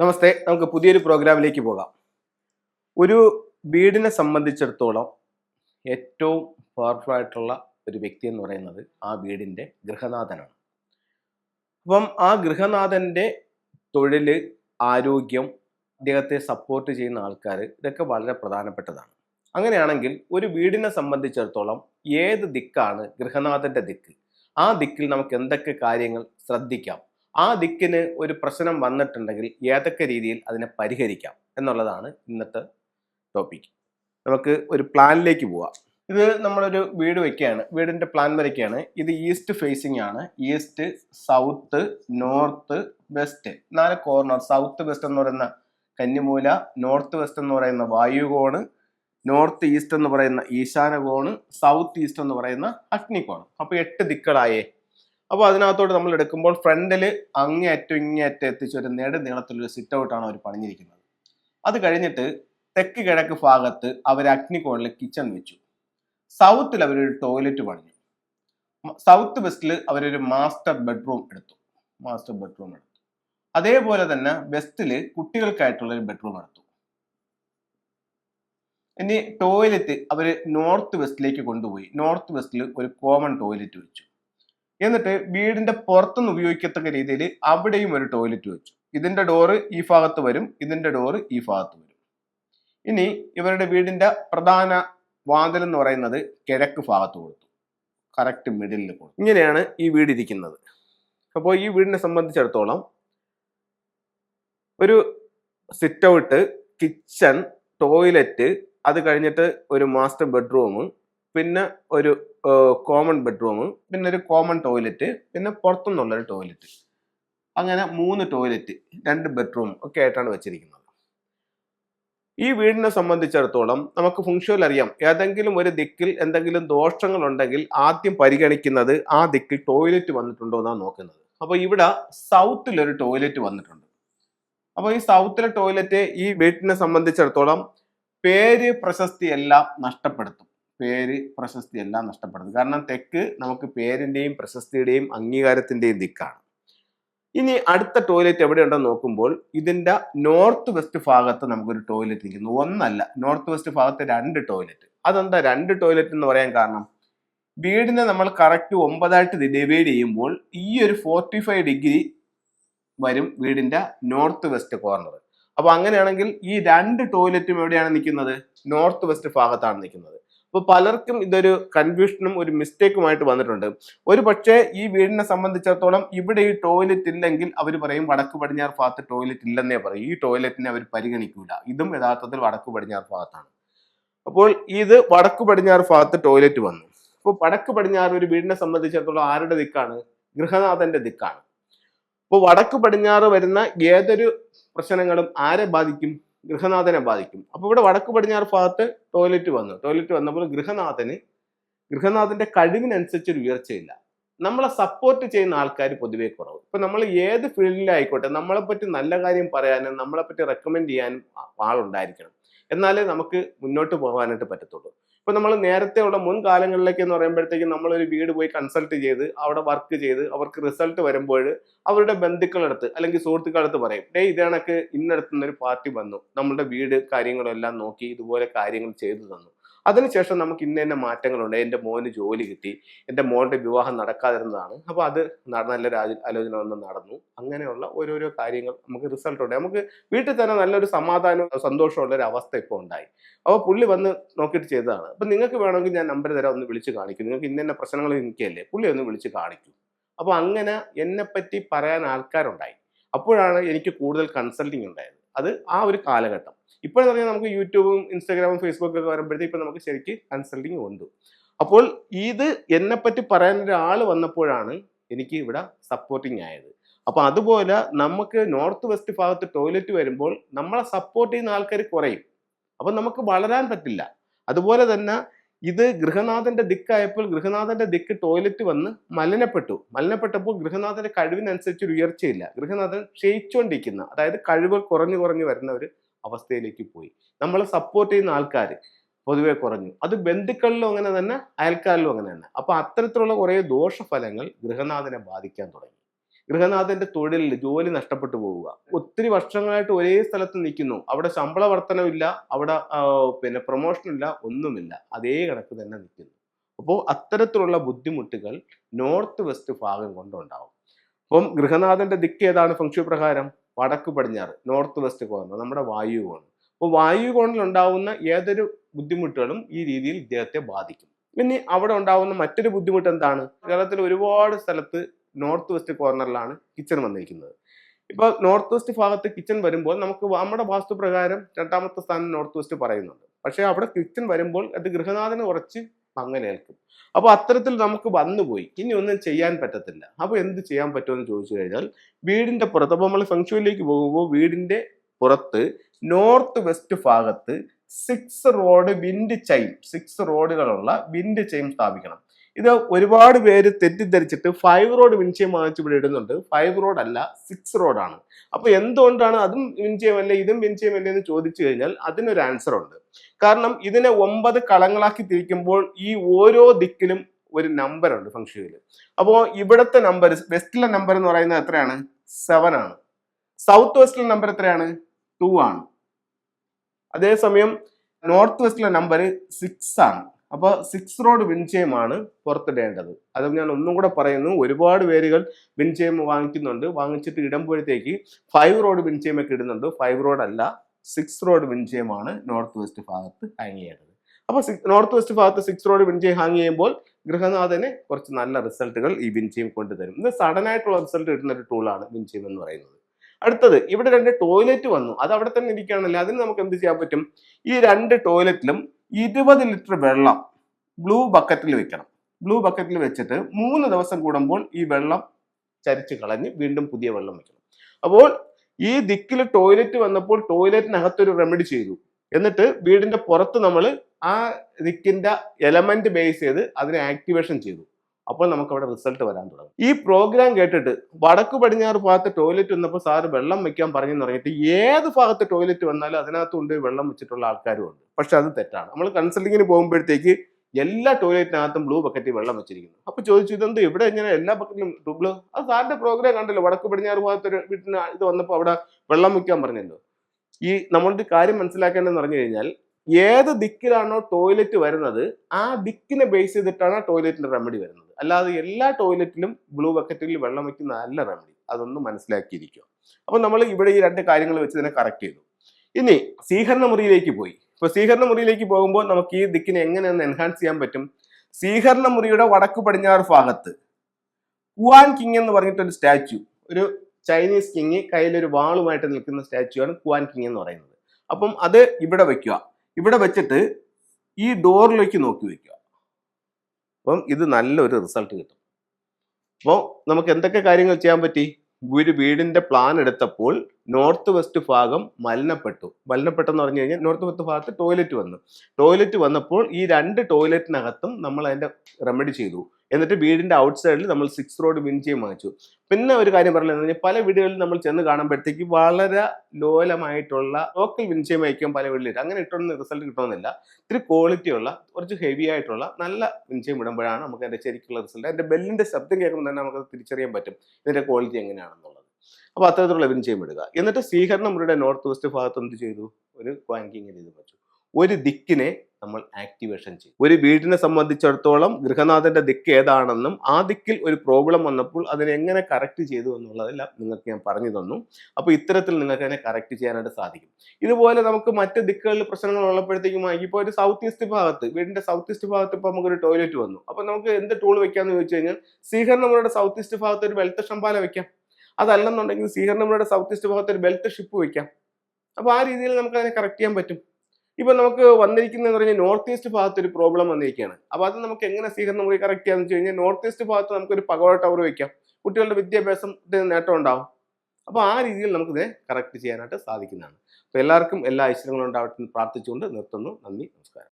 നമസ്തേ നമുക്ക് പുതിയൊരു പ്രോഗ്രാമിലേക്ക് പോകാം. ഒരു വീടിനെ സംബന്ധിച്ചിടത്തോളം ഏറ്റവും പവർഫുൾ ആയിട്ടുള്ള ഒരു വ്യക്തി എന്ന് പറയുന്നത് ആ വീടിന്റെ ഗൃഹനാഥനാണ്. അപ്പം ആ ഗൃഹനാഥന്റെ തൊഴിൽ ആരോഗ്യം അദ്ദേഹത്തെ സപ്പോർട്ട് ചെയ്യുന്ന ആൾക്കാർ ഇതൊക്കെ വളരെ പ്രധാനപ്പെട്ടതാണ്. അങ്ങനെയാണെങ്കിൽ ഒരു വീടിനെ സംബന്ധിച്ചിടത്തോളം ഏത് ദിക്കാണ് ഗൃഹനാഥന്റെ ദിക്ക്? ആ ദിക്കിൽ നമുക്ക് എന്തൊക്കെ കാര്യങ്ങൾ ശ്രദ്ധിക്കാം? ആ ദിക്കിന് ഒരു പ്രശ്നം വന്നിട്ടുണ്ടെങ്കിൽ ഏതൊക്കെ രീതിയിൽ അതിനെ പരിഹരിക്കാം എന്നുള്ളതാണ് ഇന്നത്തെ ടോപ്പിക് നമുക്ക് ഒരു പ്ലാനിലേക്ക് പോവാം. ഇത് നമ്മളൊരു വീട് വയ്ക്കുകയാണ് വീടിന്റെ പ്ലാൻ വരയ്ക്കുകയാണ്. ഇത് ഈസ്റ്റ് ഫേസിംഗ് ആണ്. ഈസ്റ്റ് സൗത്ത് നോർത്ത് വെസ്റ്റ് നാല് കോർണർ സൗത്ത് വെസ്റ്റ് എന്ന് പറയുന്ന കന്നിമൂല നോർത്ത് വെസ്റ്റ് എന്ന് പറയുന്ന വായുകോണ് നോർത്ത് ഈസ്റ്റ് എന്ന് പറയുന്ന ഈശാനകോണ് സൗത്ത് ഈസ്റ്റ് എന്ന് പറയുന്ന അഗ്നികോണ്. അപ്പോൾ എട്ട് ദിക്കുകളായേ അപ്പോൾ അതിനകത്തോട്ട് നമ്മൾ എടുക്കുമ്പോൾ ഫ്രണ്ടിൽ അങ്ങേയറ്റം ഇങ്ങേയറ്റം എത്തിച്ച് ഒരു നെടു നീളത്തിലൊരു സിറ്റ് ഔട്ടാണ് അവർ പണിഞ്ഞിരിക്കുന്നത്. അത് കഴിഞ്ഞിട്ട് തെക്ക് കിഴക്ക് ഭാഗത്ത് അവർ അഗ്നികോണിൽ കിച്ചൺ വെച്ചു. സൗത്തിൽ അവരൊരു ടോയ്ലറ്റ് പണിഞ്ഞു. സൗത്ത് വെസ്റ്റിൽ അവരൊരു മാസ്റ്റർ ബെഡ്റൂം എടുത്തു. മാസ്റ്റർ ബെഡ്റൂം എടുത്തു. അതേപോലെ തന്നെ വെസ്റ്റിൽ കുട്ടികൾക്കായിട്ടുള്ള ഒരു ബെഡ്റൂം എടുത്തു. ഇനി ടോയ്ലറ്റ് അവർ നോർത്ത് വെസ്റ്റിലേക്ക് കൊണ്ടുപോയി. നോർത്ത് വെസ്റ്റിൽ ഒരു കോമൺ ടോയ്ലറ്റ് വെച്ചു. എന്നിട്ട് വീടിന്റെ പുറത്തുനിന്ന് ഉപയോഗിക്കത്തക്ക രീതിയിൽ അവിടെയും ഒരു ടോയ്ലറ്റ് വെച്ചു. ഇതിന്റെ ഡോറ് ഈ ഭാഗത്ത് വരും ഇതിന്റെ ഡോറ് ഈ ഭാഗത്ത് വരും. ഇനി ഇവരുടെ വീടിന്റെ പ്രധാന വാതിൽ എന്ന് പറയുന്നത് കിഴക്ക് ഭാഗത്ത് കൊടുത്തു. കറക്റ്റ് മിഡിലിൽ കൊടുത്തു. ഇങ്ങനെയാണ് ഈ വീട് ഇരിക്കുന്നത്. അപ്പോൾ ഈ വീടിനെ സംബന്ധിച്ചിടത്തോളം ഒരു സിറ്റ് ഔട്ട് കിച്ചൺ ടോയ്ലറ്റ് അത് കഴിഞ്ഞിട്ട് ഒരു മാസ്റ്റർ ബെഡ്റൂം പിന്നെ ഒരു കോമൺ ബെഡ്റൂം പിന്നെ ഒരു കോമൺ ടോയ്ലറ്റ് പിന്നെ പുറത്തുനിന്നുള്ളൊരു ടോയ്ലറ്റ് അങ്ങനെ മൂന്ന് ടോയ്ലറ്റ് രണ്ട് ബെഡ്റൂം ഒക്കെ ആയിട്ടാണ് വെച്ചിരിക്കുന്നത്. ഈ വീടിനെ സംബന്ധിച്ചിടത്തോളം നമുക്ക് ഫുങ്ഷോയിൽ അറിയാം. ഏതെങ്കിലും ഒരു ദിക്കിൽ എന്തെങ്കിലും ദോഷങ്ങൾ ഉണ്ടെങ്കിൽ ആദ്യം പരിഗണിക്കുന്നത് ആ ദിക്കിൽ ടോയ്ലറ്റ് വന്നിട്ടുണ്ടോ എന്നാണ് നോക്കുന്നത്. അപ്പോൾ ഇവിടെ സൗത്തിലൊരു ടോയ്ലറ്റ് വന്നിട്ടുണ്ട്. അപ്പോൾ ഈ സൗത്തിലെ ടോയ്ലറ്റ് ഈ വീട്ടിനെ സംബന്ധിച്ചിടത്തോളം പേര് പ്രശസ്തി എല്ലാം നഷ്ടപ്പെടുത്തും. പേര് പ്രശസ്തി എല്ലാം നഷ്ടപ്പെടുന്നത് കാരണം തെക്ക് നമുക്ക് പേരിന്റെയും പ്രശസ്തിയുടെയും അംഗീകാരത്തിന്റെയും ദിക്കാണ്. ഇനി അടുത്ത ടോയ്ലറ്റ് എവിടെയുണ്ടെന്ന് നോക്കുമ്പോൾ ഇതിന്റെ നോർത്ത് വെസ്റ്റ് ഭാഗത്ത് നമുക്കൊരു ടോയ്ലറ്റ് ഇരിക്കുന്നു ഒന്നല്ല നോർത്ത് വെസ്റ്റ് ഭാഗത്ത് രണ്ട് ടോയ്ലറ്റ് അതെന്താ രണ്ട് ടോയ്ലറ്റ് എന്ന് പറയാൻ കാരണം? വീടിനെ നമ്മൾ കറക്റ്റ് ഒമ്പതായിട്ട് ഡിവൈഡ് ചെയ്യുമ്പോൾ ഈ ഒരു ഫോർട്ടി ഫൈവ് ഡിഗ്രി വരും വീടിന്റെ നോർത്ത് വെസ്റ്റ് കോർണർ അപ്പൊ അങ്ങനെയാണെങ്കിൽ ഈ രണ്ട് ടോയ്ലറ്റും എവിടെയാണ് നിൽക്കുന്നത്? നോർത്ത് വെസ്റ്റ് ഭാഗത്താണ് നിൽക്കുന്നത്. അപ്പൊ പലർക്കും ഇതൊരു കൺഫ്യൂഷനും ഒരു മിസ്റ്റേക്കുമായിട്ട് വന്നിട്ടുണ്ട്. ഒരു പക്ഷേ ഈ വീടിനെ സംബന്ധിച്ചിടത്തോളം ഇവിടെ ഈ ടോയ്ലറ്റ് ഇല്ലെങ്കിൽ അവർ പറയും വടക്ക് പടിഞ്ഞാറ് ഭാഗത്ത് ടോയ്ലറ്റ് ഇല്ലെന്നേ പറയും. ഈ ടോയ്ലറ്റിനെ അവർ പരിഗണിക്കൂല. ഇതും യഥാർത്ഥത്തിൽ വടക്ക് പടിഞ്ഞാറ് ഭാഗത്താണ്. അപ്പോൾ ഇത് വടക്ക് പടിഞ്ഞാറ് ഭാഗത്ത് ടോയ്ലറ്റ് വന്നു. അപ്പോൾ വടക്ക് പടിഞ്ഞാറ് ഒരു വീടിനെ സംബന്ധിച്ചിടത്തോളം ആരുടെ ദിക്കാണ്? ഗൃഹനാഥന്റെ ദിക്കാണ്. അപ്പോൾ വടക്ക് പടിഞ്ഞാറ് വരുന്ന ഏതൊരു പ്രശ്നങ്ങളും ആരെ ബാധിക്കും? ഗൃഹനാഥനെ ബാധിക്കും. അപ്പോൾ ഇവിടെ വടക്ക് പടിഞ്ഞാറ് ഭാഗത്ത് ടോയ്ലറ്റ് വന്നു. ടോയ്ലറ്റ് വന്നപ്പോൾ ഗൃഹനാഥന് ഗൃഹനാഥന്റെ കഴിവിനനുസരിച്ച് ഒരു ഉയർച്ചയില്ല. നമ്മളെ സപ്പോർട്ട് ചെയ്യുന്ന ആൾക്കാർ പൊതുവേ കുറവ്. ഇപ്പൊ നമ്മൾ ഏത് ഫീൽഡിലായിക്കോട്ടെ നമ്മളെ പറ്റി നല്ല കാര്യം പറയാനും നമ്മളെ പറ്റി റെക്കമെൻഡ് ചെയ്യാനും ആളുണ്ടായിരിക്കണം. എന്നാലേ നമുക്ക് മുന്നോട്ട് പോകാനായിട്ട് പറ്റത്തുള്ളൂ. ഇപ്പൊ നമ്മൾ നേരത്തെ ഉള്ള മുൻകാലങ്ങളിലേക്ക് എന്ന് പറയുമ്പോഴത്തേക്കും ഒരു വീട് പോയി കൺസൾട്ട് ചെയ്ത് അവിടെ വർക്ക് ചെയ്ത് അവർക്ക് റിസൾട്ട് വരുമ്പോൾ അവരുടെ ബന്ധുക്കളടുത്ത് അല്ലെങ്കിൽ സുഹൃത്തുക്കളടുത്ത് പറയും ഡേ ഇത് കണക്ക് ഇന്നടത്തു പാർട്ടി വന്നു. നമ്മളുടെ വീട് കാര്യങ്ങളെല്ലാം നോക്കി ഇതുപോലെ കാര്യങ്ങൾ ചെയ്തു തന്നു. അതിനുശേഷം നമുക്ക് ഇന്ന ഇന്ന മാറ്റങ്ങളുണ്ട്. എന്റെ മോന് ജോലി കിട്ടി. എന്റെ മോന്റെ വിവാഹം നടക്കാതിരുന്നതാണ്. അപ്പോൾ അത് നല്ലൊരു ആലോ- ആലോചന വന്ന് നടന്നു. അങ്ങനെയുള്ള ഓരോരോ കാര്യങ്ങൾ നമുക്ക് റിസൾട്ട് ഉണ്ട്. നമുക്ക് വീട്ടിൽ തന്നെ നല്ലൊരു സമാധാനവും സന്തോഷമുള്ള ഒരു അവസ്ഥ ഇപ്പോൾ ഉണ്ടായി. അപ്പോൾ പുള്ളി വന്ന് നോക്കിയിട്ട് ചെയ്തതാണ്. അപ്പം നിങ്ങൾക്ക് വേണമെങ്കിൽ ഞാൻ നമ്പർ തരാം ഒന്ന് വിളിച്ച് കാണിക്കും. നിങ്ങൾക്ക് ഇന്ന ഇന്ന പ്രശ്നങ്ങൾ എനിക്കല്ലേ? പുള്ളി ഒന്ന് വിളിച്ച് കാണിക്കും. അപ്പോൾ അങ്ങനെ എന്നെപ്പറ്റി പറയാൻ ആൾക്കാരുണ്ടായി. അപ്പോഴാണ് എനിക്ക് കൂടുതൽ കൺസൾട്ടിങ് ഉണ്ടായത്. അത് ആ ഒരു കാലഘട്ടം. ഇപ്പോഴെന്ന് പറഞ്ഞാൽ നമുക്ക് യൂട്യൂബും ഇൻസ്റ്റാഗ്രാമും ഫേസ്ബുക്കും ഒക്കെ വരുമ്പോഴത്തേക്ക് ഇപ്പം നമുക്ക് ശരിക്ക് കൺസൾട്ടിങ് ഉണ്ട്. അപ്പോൾ ഇത് എന്നെപ്പറ്റി പറയാൻ ഒരാൾ വന്നപ്പോഴാണ് എനിക്ക് ഇവിടെ സപ്പോർട്ടിങ് ആയത്. അപ്പോൾ അതുപോലെ നമുക്ക് നോർത്ത് വെസ്റ്റ് ഭാഗത്ത് ടോയ്ലറ്റ് വരുമ്പോൾ നമ്മളെ സപ്പോർട്ട് ചെയ്യുന്ന ആൾക്കാർ കുറയും. അപ്പം നമുക്ക് വളരാൻ പറ്റില്ല. അതുപോലെ തന്നെ ഇത് ഗൃഹനാഥന്റെ ദിക്കായപ്പോൾ ഗൃഹനാഥന്റെ ദിക്ക് ടോയ്ലറ്റ് വന്ന് മലിനപ്പെട്ടു. മലിനപ്പെട്ടപ്പോൾ ഗൃഹനാഥന്റെ കഴിവിനനുസരിച്ച് ഒരു ഉയർച്ചയില്ല. ഗൃഹനാഥൻ ക്ഷയിച്ചുകൊണ്ടിരിക്കുന്ന അതായത് കഴിവ് കുറഞ്ഞു കുറഞ്ഞു വരുന്ന ഒരു അവസ്ഥയിലേക്ക് പോയി. നമ്മളെ സപ്പോർട്ട് ചെയ്യുന്ന ആൾക്കാർ പൊതുവെ കുറഞ്ഞു. അത് ബന്ധുക്കളിലും അങ്ങനെ തന്നെ അയൽക്കാരിലും അങ്ങനെ തന്നെ. അപ്പൊ അത്തരത്തിലുള്ള കുറേ ദോഷഫലങ്ങൾ ഗൃഹനാഥനെ ബാധിക്കാൻ തുടങ്ങി. ഗൃഹനാഥന്റെ തൊഴിലിൽ ജോലി നഷ്ടപ്പെട്ടു പോവുക. ഒത്തിരി വർഷങ്ങളായിട്ട് ഒരേ സ്ഥലത്ത് നിൽക്കുന്നു. അവിടെ ശമ്പള വർധനമില്ല അവിടെ പിന്നെ പ്രൊമോഷൻ ഇല്ല ഒന്നുമില്ല. അതേ കണക്ക് തന്നെ നിൽക്കുന്നു. അപ്പോൾ അത്തരത്തിലുള്ള ബുദ്ധിമുട്ടുകൾ നോർത്ത് വെസ്റ്റ് ഭാഗം കൊണ്ടുണ്ടാവും. അപ്പം ഗൃഹനാഥന്റെ ദിക്ക് ഏതാണ് ഫംഗ്ഷൻ പ്രകാരം? വടക്ക് പടിഞ്ഞാറ് നോർത്ത് വെസ്റ്റ് കോർണർ നമ്മുടെ വായു കോൺ. അപ്പോൾ വായു കോണിൽ ഉണ്ടാവുന്ന ഏതൊരു ബുദ്ധിമുട്ടുകളും ഈ രീതിയിൽ ഇദ്ദേഹത്തെ ബാധിക്കും. പിന്നെ അവിടെ ഉണ്ടാവുന്ന മറ്റൊരു ബുദ്ധിമുട്ട് എന്താണ്? കേരളത്തിൽ ഒരുപാട് സ്ഥലത്ത് നോർത്ത് വെസ്റ്റ് കോർണറിലാണ് കിച്ചൺ വന്നിരിക്കുന്നത്. ഇപ്പോൾ നോർത്ത് വെസ്റ്റ് ഭാഗത്ത് കിച്ചൺ വരുമ്പോൾ നമുക്ക് നമ്മുടെ വാസ്തുപ്രകാരം രണ്ടാമത്തെ സ്ഥാനം നോർത്ത് വെസ്റ്റ് പറയുന്നുണ്ട്. പക്ഷേ അവിടെ കിച്ചൺ വരുമ്പോൾ അത് ഗൃഹനാഥന് കുറച്ച് മങ്ങലേൽക്കും അപ്പോൾ അത്തരത്തിൽ നമുക്ക് വന്നുപോയി. ഇനി ഒന്നും ചെയ്യാൻ പറ്റത്തില്ല. അപ്പോൾ എന്ത് ചെയ്യാൻ പറ്റുമെന്ന് ചോദിച്ചു കഴിഞ്ഞാൽ വീടിന്റെ പുറത്ത് അപ്പൊ നമ്മൾ ഫംഗ്ഷനിലേക്ക് പോകുമ്പോൾ വീടിന്റെ പുറത്ത് നോർത്ത് വെസ്റ്റ് ഭാഗത്ത് six rod wind chime six റോഡുകളുള്ള wind chime സ്ഥാപിക്കണം. ഇത് ഒരുപാട് പേര് തെറ്റിദ്ധരിച്ചിട്ട് ഫൈവ് റോഡ് വിൻചയം വാങ്ങിച്ച് ഇവിടെ ഇടുന്നുണ്ട്. ഫൈവ് റോഡ് അല്ല സിക്സ് റോഡാണ് അപ്പോൾ എന്തുകൊണ്ടാണ് അതും വിൻചയം അല്ലേ ഇതും വിൻചയം അല്ലേ എന്ന് ചോദിച്ചു കഴിഞ്ഞാൽ അതിനൊരു ആൻസർ ഉണ്ട്. കാരണം ഇതിനെ ഒമ്പത് കളങ്ങളാക്കി തിരിക്കുമ്പോൾ ഈ ഓരോ ദിക്കിലും ഒരു നമ്പർ ഉണ്ട് ഫംഗ്ഷനിൽ അപ്പോൾ ഇവിടുത്തെ നമ്പർ വെസ്റ്റിലെ നമ്പർ എന്ന് പറയുന്നത് എത്രയാണ്? സെവൻ ആണ്. സൗത്ത് വെസ്റ്റിലെ നമ്പർ എത്രയാണ്? ടു ആണ്. അതേസമയം നോർത്ത് വെസ്റ്റിലെ നമ്പർ സിക്സ് ആണ്. അപ്പോൾ സിക്സ് റോഡ് വിൻചയമാണ് പുറത്തിടേണ്ടത്. അത് ഞാൻ ഒന്നും കൂടെ പറയുന്നു. ഒരുപാട് പേരുകൾ വിൻചയം വാങ്ങിക്കുന്നുണ്ട്. വാങ്ങിച്ചിട്ട് ഇടുമ്പോഴത്തേക്ക് ഫൈവ് റോഡ് വിൻചയമൊക്കെ ഇടുന്നുണ്ട്. ഫൈവ് റോഡ് അല്ല സിക്സ് റോഡ് വിൻജയമാണ് നോർത്ത് വെസ്റ്റ് ഭാഗത്ത് ഹാങ് ചെയ്യേണ്ടത്. അപ്പോൾ നോർത്ത് വെസ്റ്റ് ഭാഗത്ത് സിക്സ് റോഡ് വിൻജയം ഹാങ് ചെയ്യുമ്പോൾ ഗൃഹനാഥന് കുറച്ച് നല്ല റിസൾട്ടുകൾ ഈ വിൻചയം കൊണ്ടുതരും ഇത് സഡൻ ആയിട്ടുള്ള റിസൾട്ട് കിട്ടുന്ന ഒരു ടൂളാണ് വിൻജയം എന്ന് പറയുന്നത്. അടുത്തത് ഇവിടെ രണ്ട് ടോയ്ലറ്റ് വന്നു. അത് അവിടെ തന്നെ ഇരിക്കുകയാണല്ലോ? അതിന് നമുക്ക് എന്ത് ചെയ്യാൻ പറ്റും? ഈ രണ്ട് ടോയ്ലറ്റിലും ഇരുപത് ലിറ്റർ വെള്ളം ബ്ലൂ ബക്കറ്റിൽ വെക്കണം. ബ്ലൂ ബക്കറ്റിൽ വെച്ചിട്ട് മൂന്ന് ദിവസം കൂടുമ്പോൾ ഈ വെള്ളം ചരിച്ച് കളഞ്ഞ് വീണ്ടും പുതിയ വെള്ളം വെക്കണം അപ്പോൾ ഈ ദിക്കിൽ ടോയ്ലറ്റ് വന്നപ്പോൾ ടോയ്ലറ്റിനകത്തൊരു റെമഡി ചെയ്തു. എന്നിട്ട് വീടിന്റെ പുറത്ത് നമ്മൾ ആ ദിക്കിന്റെ എലമെന്റ് ബേസ് ചെയ്ത് അതിനെ ആക്ടിവേഷൻ ചെയ്തു. അപ്പോൾ നമുക്ക് അവിടെ റിസൾട്ട് വരാൻ തുടങ്ങും. ഈ പ്രോഗ്രാം കേട്ടിട്ട് വടക്ക് പടിഞ്ഞാറ് ഭാഗത്ത് ടോയ്ലറ്റ് വന്നപ്പോൾ സാറ് വെള്ളം വെക്കാൻ പറഞ്ഞെന്ന് പറഞ്ഞിട്ട് ഏത് ഭാഗത്ത് ടോയ്ലറ്റ് വന്നാലും അതിനകത്തുണ്ട് വെള്ളം വെച്ചിട്ടുള്ള ആൾക്കാരും ഉണ്ട്. പക്ഷെ അത് തെറ്റാണ്. നമ്മൾ കൺസൾട്ടിങ്ങിന് പോകുമ്പോഴത്തേക്ക് എല്ലാ ടോയ്ലറ്റിനകത്തും ബ്ലൂ ബക്കറ്റിൽ വെള്ളം വെച്ചിരിക്കുന്നു. അപ്പൊ ചോദിച്ചു ഇതെന്ത്? ഇവിടെ ഇങ്ങനെ എല്ലാ ബക്കറ്റിലും ബ്ലൂ അത് സാറിന്റെ പ്രോഗ്രാം കണ്ടല്ലോ വടക്ക് പടിഞ്ഞാറ് ഭാഗത്തൊരു വീട്ടിന് ഇത് വന്നപ്പോൾ അവിടെ വെള്ളം വെക്കാൻ പറഞ്ഞല്ലോ ഈ നമ്മളുടെ കാര്യം മനസ്സിലാക്കേണ്ടതെന്ന് പറഞ്ഞു കഴിഞ്ഞാൽ ഏത് ദിക്കിലാണോ ടോയ്ലറ്റ് വരുന്നത് ആ ദിക്കിനെ ബേസ് ചെയ്തിട്ടാണ് ടോയ്ലറ്റിന്റെ റെമഡി വരുന്നത്. അല്ലാതെ എല്ലാ ടോയ്ലറ്റിലും ബ്ലൂ ബക്കറ്റിൽ വെള്ളം വെക്കുന്ന നല്ല റെമഡി അതൊന്നും മനസ്സിലാക്കിയിരിക്കുക. അപ്പൊ നമ്മൾ ഇവിടെ ഈ രണ്ട് കാര്യങ്ങൾ വെച്ച് ഇതിനെ കറക്റ്റ് ചെയ്തു. ഇനി സ്വീകരണ മുറിയിലേക്ക് പോയി. ഇപ്പൊ സ്വീകരണ മുറിയിലേക്ക് പോകുമ്പോൾ നമുക്ക് ഈ ദിക്കിനെ എങ്ങനെ ഒന്ന് എൻഹാൻസ് ചെയ്യാൻ പറ്റും? സ്വീകരണ മുറിയുടെ വടക്ക് പടിഞ്ഞാറ് ഭാഗത്ത് കുവാൻ കിങ് എന്ന് പറഞ്ഞിട്ടൊരു സ്റ്റാച്യു ഒരു ചൈനീസ് കിങ് കയ്യിലൊരു വാളുമായിട്ട് നിൽക്കുന്ന സ്റ്റാച്യു ആണ് കുവാൻ കിങ് എന്ന് പറയുന്നത്. അപ്പം അത് ഇവിടെ വെക്കുക. ഇവിടെ വെച്ചിട്ട് ഈ ഡോറിലേക്ക് നോക്കി വെക്കുക. അപ്പം ഇത് നല്ലൊരു റിസൾട്ട് കിട്ടും. അപ്പോൾ നമുക്ക് എന്തൊക്കെ കാര്യങ്ങൾ ചെയ്യാൻ പറ്റി? ഒരു വീടിന്റെ പ്ലാൻ എടുത്തപ്പോൾ നോർത്ത് വെസ്റ്റ് ഭാഗം മലിനപ്പെട്ടു. മലിനപ്പെട്ടെന്ന് പറഞ്ഞു കഴിഞ്ഞാൽ നോർത്ത് വെസ്റ്റ് ഭാഗത്ത് ടോയ്ലറ്റ് വന്നു. ടോയ്ലറ്റ് വന്നപ്പോൾ ഈ രണ്ട് ടോയ്ലറ്റിനകത്തും നമ്മൾ അതിന്റെ റെമഡി ചെയ്തു. എന്നിട്ട് വീടിന്റെ ഔട്ട് സൈഡിൽ നമ്മൾ സിക്സ് റോഡ് വിൻചയം വാങ്ങിച്ചു. പിന്നെ ഒരു കാര്യം പറഞ്ഞു പല വീടുകളിൽ നമ്മൾ ചെന്ന് കാണുമ്പോഴത്തേക്ക് വളരെ ലോലമായിട്ടുള്ള ലോക്കൽ വിൻചയം ആയിരിക്കും പല വീട്ടിലിട്ട് അങ്ങനെ ഇട്ടൊന്നും റിസൾട്ട് കിട്ടണമെന്നില്ല. ഇത്തിരി ക്വാളിറ്റിയുള്ള കുറച്ച് ഹെവി ആയിട്ടുള്ള നല്ല വിൻചയം ഇടുമ്പോഴാണ് നമുക്ക് അതിന്റെ ശരിക്കുള്ള റിസൾട്ട് അതിന്റെ ബെല്ലിന്റെ ശബ്ദം കേൾക്കുമ്പോൾ തന്നെ നമുക്ക് തിരിച്ചറിയാൻ പറ്റും ഇതിന്റെ ക്വാളിറ്റി എങ്ങനെയാണെന്നുള്ളത്. അപ്പോൾ അത്തരത്തിലുള്ള വിൻചയം ഇടുക. എന്നിട്ട് സ്വീകരണം മുറിയുടെ നോർത്ത് വെസ്റ്റ് ഭാഗത്ത് എന്ത് ചെയ്തു? ഒരു ബാങ്കിങ് ചെയ്ത് വെച്ചു. ഒരു ദിക്കിനെ നമ്മൾ ആക്ടിവേഷൻ ചെയ്യും. ഒരു വീടിനെ സംബന്ധിച്ചിടത്തോളം ഗൃഹനാഥന്റെ ദിക്ക് ഏതാണെന്നും ആ ദിക്കിൽ ഒരു പ്രോബ്ലം വന്നപ്പോൾ അതിനെ എങ്ങനെ കറക്റ്റ് ചെയ്തു എന്നുള്ളതെല്ലാം നിങ്ങൾക്ക് ഞാൻ പറഞ്ഞു തന്നു. അപ്പോൾ ഇത്തരത്തിൽ നിങ്ങൾക്ക് അതിനെ കറക്റ്റ് ചെയ്യാനായിട്ട് സാധിക്കും. ഇതുപോലെ നമുക്ക് മറ്റ് ദിക്കുകളിൽ പ്രശ്നങ്ങൾ ഉള്ളപ്പോഴത്തേക്കും ഇപ്പോൾ ഒരു സൗത്ത് ഈസ്റ്റ് ഭാഗത്ത് വീടിന്റെ സൗത്ത് ഈസ്റ്റ് ഭാഗത്ത് ഇപ്പോൾ നമുക്കൊരു ടോയ്ലറ്റ് വന്നു. അപ്പോൾ നമുക്ക് എന്ത് ടൂൾ വെക്കാന്ന് ചോദിച്ചു കഴിഞ്ഞാൽ സീഹർ നമ്മളുടെ സൗത്ത് ഈസ്റ്റ് ഭാഗത്ത് ഒരു വെൽത്ത് ഷമ്പാല വെക്കാം. അതല്ലെന്നുണ്ടെങ്കിൽ സീഹർ നമ്മളുടെ സൗത്ത് ഈസ്റ്റ് ഭാഗത്ത് ഒരു ബെൽത്ത് ഷിപ്പ് വെക്കാം. അപ്പോൾ ആ രീതിയിൽ നമുക്ക് അതിനെ കറക്റ്റ് ചെയ്യാൻ പറ്റും. ഇപ്പൊ നമുക്ക് വന്നിരിക്കുന്നതെന്ന് പറഞ്ഞാൽ നോർത്ത് ഈസ്റ്റ് ഭാഗത്ത് ഒരു പ്രോബ്ലം വന്നിരിക്കുകയാണ്. അപ്പൊ അത് നമുക്ക് എങ്ങനെ സ്വീകരണം മുറി കറക്റ്റ് ചെയ്യാന്ന് വെച്ച് കഴിഞ്ഞാൽ നോർത്ത് ഈസ്റ്റ് ഭാഗത്ത് നമുക്ക് ഒരു പകോട ടവർ വെക്കാം. കുട്ടികളുടെ വിദ്യാഭ്യാസം നേട്ടം ഉണ്ടാവും. അപ്പൊ ആ രീതിയിൽ നമുക്കിതിനെ കറക്റ്റ് ചെയ്യാനായിട്ട് സാധിക്കുന്നതാണ്. അപ്പൊ എല്ലാവർക്കും എല്ലാ ഐശ്വര്യങ്ങളും ഉണ്ടാവട്ടെ എന്ന് പ്രാർത്ഥിച്ചുകൊണ്ട് നിർത്തുന്നു. നന്ദി നമസ്കാരം.